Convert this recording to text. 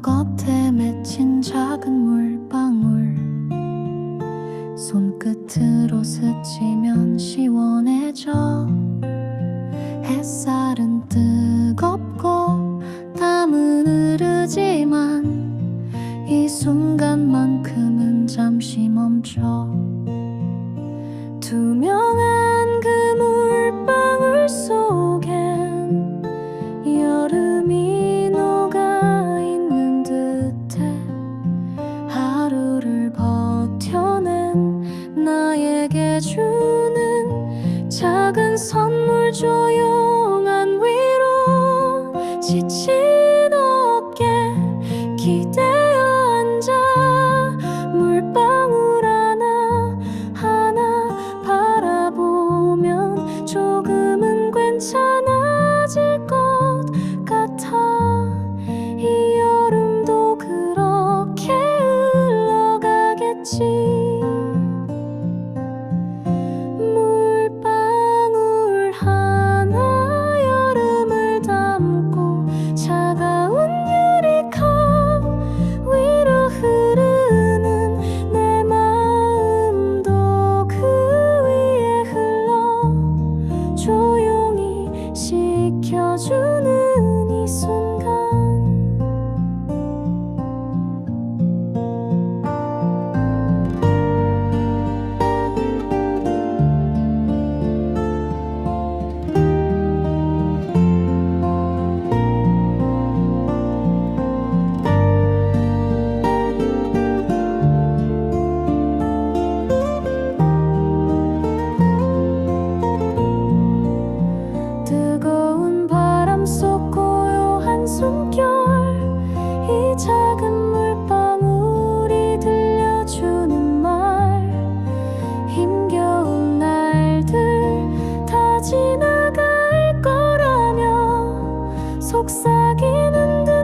겉에 맺힌 작은 물방울. 손끝으로 스치면 시원해져. 햇살은 뜨겁고 땀은 흐르지만 이 순간만큼은 잠시 멈춰. 두면 선물 조용한 위로 지친 어깨 기대 사귀는 듯.